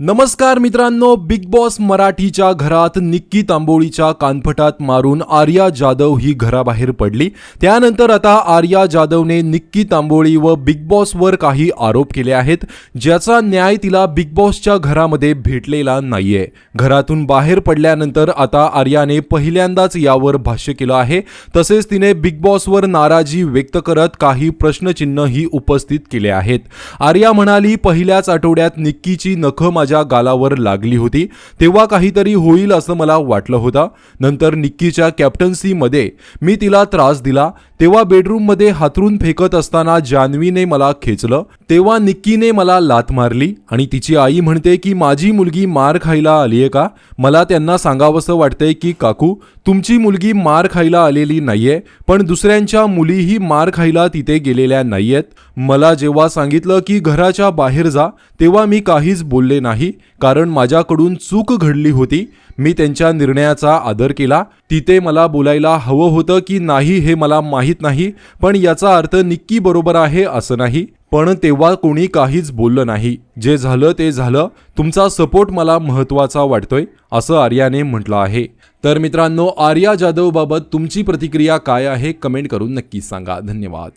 नमस्कार मित्रांनो big boss मराठीच्या घरात निक्की तांबोळीच्या कानफटात मारून आर्या जाधव ही घराबाहेर पडली. त्यानंतर आता आर्या जाधवने निक्की तांबोळी व बिग बॉसवर काही आरोप केले आहेत ज्याचा न्याय तिला बिग बॉसच्या घरामध्ये भेटलेला नाहीये. घरातून बाहेर पडल्यानंतर आता आर्याने पहिल्यांदाच यावर भाष्य केलं आहे. तसेच तिने बिग बॉसवर नाराजी व्यक्त करत काही प्रश्नचिन्हही उपस्थित केले आहेत. आर्या म्हणाली पहिल्याच आठवड्यात निक्कीची नखं माझ्या गालावर लागली होती तेव्हा काहीतरी होईल असं मला वाटलं होतं. नंतर निक्कीच्या कॅप्टन्सीमध्ये मी तिला त्रास दिला. तेव्हा बेडरूममध्ये हातरून फेकत असताना जान्हवीने मला खेचलं तेव्हा निक्कीने मला लात मारली आणि तिची आई म्हणते की माझी मुलगी मार खायला आली आहे का? मला त्यांना सांगावंसं वाटतंय की काकू तुमची मुलगी मार खायला आलेली नाहीये पण दुसऱ्यांच्या मुलीही मार खायला तिथे गेलेल्या नाहीयेत. मला जेव्हा सांगितलं की घराच्या बाहेर जा तेव्हा मी काहीच बोलले नाही कारण माझ्याकडून चूक घडली होती. मी त्यांच्या निर्णयाचा आदर केला. तिथे मला बोलायला हवं होतं की नाही हे मला माहीत नाही पण याचा अर्थ निक्की बरोबर आहे असं नाही. पण तेव्हा कोणी काहीच बोललं नाही. जे झालं ते झालं. तुमचा सपोर्ट मला महत्त्वाचा वाटतोय असं आर्याने म्हटलं आहे. तर मित्रांनो आर्या जाधवबाबत तुमची प्रतिक्रिया काय आहे कमेंट करून नक्की सांगा. धन्यवाद.